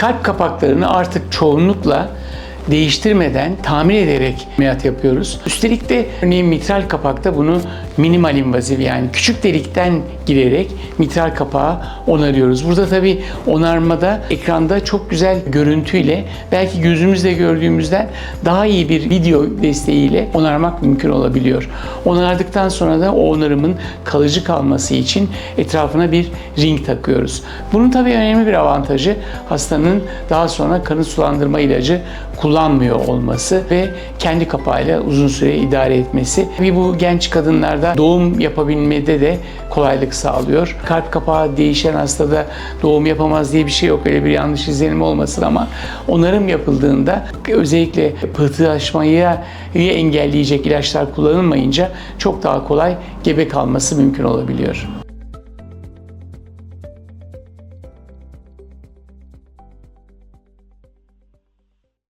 kalp kapaklarını artık çoğunlukla değiştirmeden tamir ederek ameliyat yapıyoruz. Üstelik de örneğin mitral kapakta bunu minimal invaziv yani küçük delikten girerek mitral kapağı onarıyoruz. Burada tabii onarmada ekranda çok güzel görüntüyle belki gözümüzle gördüğümüzden daha iyi bir video desteğiyle onarmak mümkün olabiliyor. Onardıktan sonra da o onarımın kalıcı kalması için etrafına bir ring takıyoruz. Bunun tabii önemli bir avantajı hastanın daha sonra kanı sulandırma ilacı kullanmıyor olması ve kendi kapağıyla uzun süre idare etmesi. Ve bu genç kadınlarda doğum yapabilmede de kolaylık sağlıyor. Kalp kapağı değişen hastada doğum yapamaz diye bir şey yok. Öyle bir yanlış izlenim olmasın ama onarım yapıldığında özellikle pıhtılaşmayı engelleyecek ilaçlar kullanılmayınca çok daha kolay gebe kalması mümkün olabiliyor.